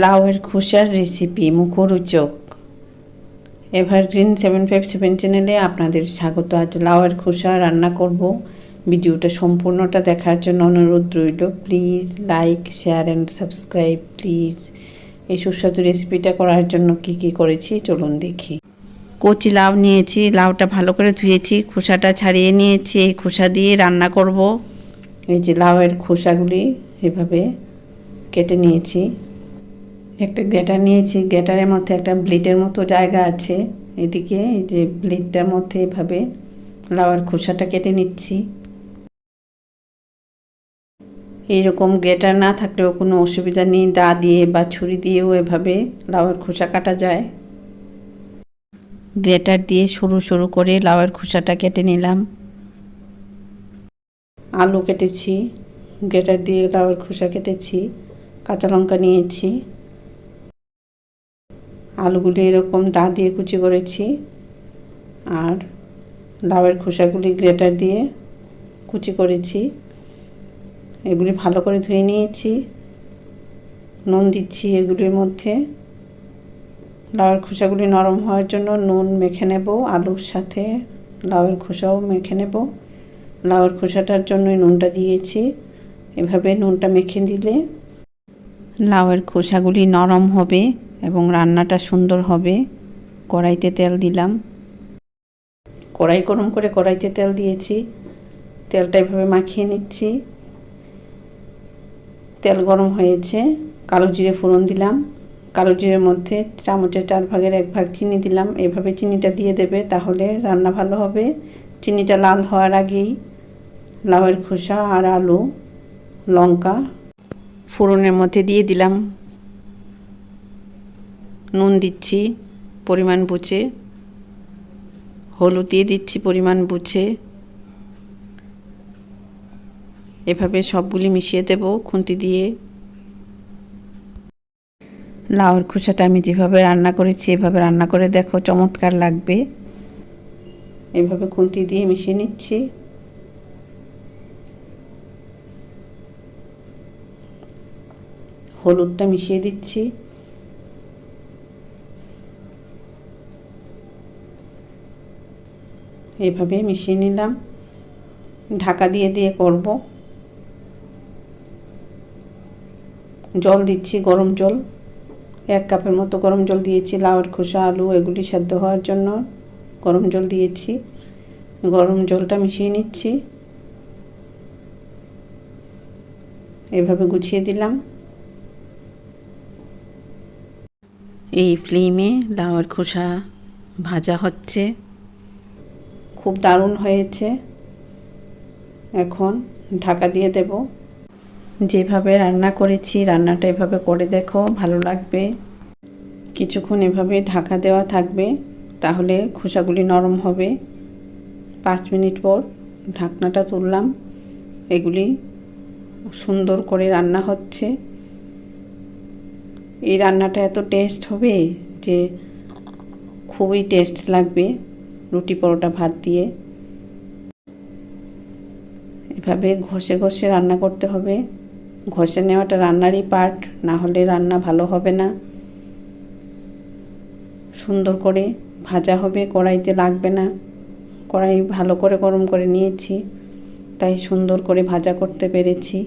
লাউয়ের খোসার রেসিপি মুখরোচক। এভারগ্রিন সেভেন ফাইভ সেভেন চ্যানেলে আপনাদের স্বাগত। আজ লাউয়ের খোসা রান্না করব। ভিডিওটা সম্পূর্ণটা দেখার জন্য অনুরোধ রইল। Please like share and subscribe please এই সুস্বাদু রেসিপিটা করার জন্য কি কি করেছি, চলুন দেখি। কচি লাউ নিয়েছি, লাউটা ভালো করে ধুয়েছি, খোসাটা ছাড়িয়ে নিয়েছি, এই খোসা দিয়ে রান্না করব। এই যে লাউয়ের খোসাগুলি এভাবে কেটে নিয়েছি। একটা গ্রেটার নিয়েছি, গ্রেটারের মধ্যে একটা ব্লিডের মতো জায়গা আছে এদিকে, এই যে ব্লিডটার মধ্যে এভাবে লাউয়ের খোসাটা কেটে নিচ্ছি। এইরকম গ্রেটার না থাকলেও কোনো অসুবিধা নেই, দা দিয়ে বা ছুরি দিয়েও এভাবে লাউয়ের খোসা কাটা যায়। গ্রেটার দিয়ে সরু সরু করে লাউয়ের খোসাটা কেটে নিলাম। আলু কেটেছি, গ্রেটার দিয়ে লাউয়ের খোসা কেটেছি, কাঁচা লঙ্কা নিয়েছি। আলুগুলি এরকম দা দিয়ে কুচি করেছি আর লাউয়ের খোসাগুলি গ্রেটার দিয়ে কুচি করেছি। এগুলি ভালো করে ধুয়ে নিয়েছি। নুন দিচ্ছি এগুলির মধ্যে। লাউয়ের খোসাগুলি নরম হওয়ার জন্য নুন মেখে নেব, আলুর সাথে লাউয়ের খোসাও মেখে নেব। লাউয়ের খোসাটার জন্যই নুনটা দিয়েছি। এভাবে নুনটা মেখে দিলে লাউয়ের খোসাগুলি নরম হবে। এবং রান্নাটা সুন্দর হবে। কড়াইতে তেল দিলাম। কড়াই গরম করে কড়াইতে তেল দিয়েছি। তেলটা এভাবে মাখিয়ে নিচ্ছি। তেল গরম হয়েছে। কালো জিরে ফোড়ন দিলাম। কালো জিরের মধ্যে চামচের চার ভাগের এক ভাগ চিনি দিলাম। এভাবে চিনিটা দিয়ে দেবে তাহলে রান্না ভালো হবে। চিনিটা লাল হওয়ার আগেই লাউয়ের খোসা আর আলু, লঙ্কা ফোড়নের মধ্যে দিয়ে দিলাম। নুন দিচ্ছি, পরিমাণ বুঝে। হলুদ দিয়ে দিচ্ছি, পরিমাণ বুঝে। এভাবে সবগুলি মিশিয়ে দেব খুন্তি দিয়ে। লাউর খোসাটা আমি যেভাবে রান্না করেছি, এভাবে রান্না করে দেখো, চমৎকার লাগবে। এভাবে খুন্তি দিয়ে মিশিয়ে নিচ্ছি। হলুদটা মিশিয়ে দিচ্ছি। এভাবে মিশিয়ে নিলাম। ঢাকা দিয়ে দিয়ে করব। জল দিচ্ছি, গরম জল। এক কাপের মতো গরম জল দিয়েছি, লাউয়ের খোসা, আলু, এগুলি সেদ্ধ হওয়ার জন্য গরম জল দিয়েছি। গরম জলটা মিশিয়ে নিচ্ছি। এভাবে গুছিয়ে দিলাম। এই ফ্লেমে লাউয়ের খোসা ভাজা হচ্ছে। খুব দারুণ হয়েছে। এখন ঢাকা দিয়ে দেব। যেভাবে রান্না করেছি, রান্নাটা এভাবে করে দেখো, ভালো লাগবে। কিছুক্ষণ এভাবে ঢাকা দেওয়া থাকবে, তাহলে খোসাগুলি নরম হবে। পাঁচ মিনিট পর ঢাকনাটা তুললাম। এগুলি সুন্দর করে রান্না হচ্ছে। এই রান্নাটা এত টেস্ট হবে যে খুবই টেস্ট লাগবে। রুটি পরোটা ভাত দিয়ে। এভাবে ঘষে ঘষে রান্না করতে হবে। ঘষে নেওয়াটা রান্নারই পার্ট না হলে রান্না ভালো হবে না। সুন্দর করে ভাজা হবে, কড়াইতে লাগবে না। কড়াই ভালো করে গরম করে নিয়েছি, তাই সুন্দর করে ভাজা করতে পেরেছি।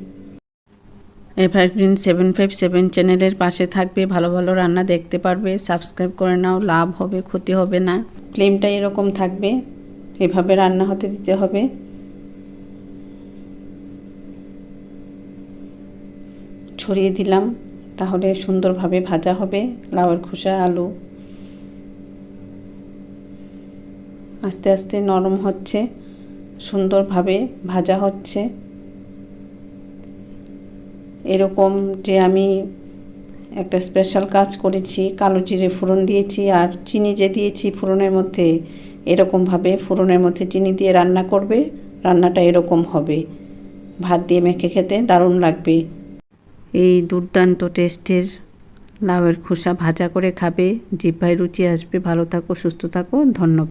এভারগ্রিন সেভেন ফাইভ সেভেন চ্যানেলের পাশে থাকবে, ভালো ভালো রান্না দেখতে পারবে সাবস্ক্রাইব করে নাও, লাভ হবে, ক্ষতি হবে না। ফ্লেমটা এরকম থাকবে, এভাবে রান্না হতে দিতে হবে। ছড়িয়ে দিলাম, তাহলে সুন্দরভাবে ভাজা হবে, লাউয়ের খোসা, আলু। আস্তে আস্তে নরম হচ্ছে, সুন্দরভাবে ভাজা হচ্ছে। এরকম যে আমি একটা স্পেশাল কাজ করেছি, কালো জিরে ফোড়ন দিয়েছি আর চিনি যে দিয়েছি ফোড়নের মধ্যে, এরকমভাবে ফোড়নের মধ্যে চিনি দিয়ে রান্না করবে, রান্নাটা এরকম হবে। ভাত দিয়ে মেখে খেতে দারুণ লাগবে। এই দুর্দান্ত টেস্টের লাউয়ের খোসা ভাজা করে খাবে। জিভায় রুচি আসবে। ভালো থাকো, সুস্থ থাকো। ধন্যবাদ।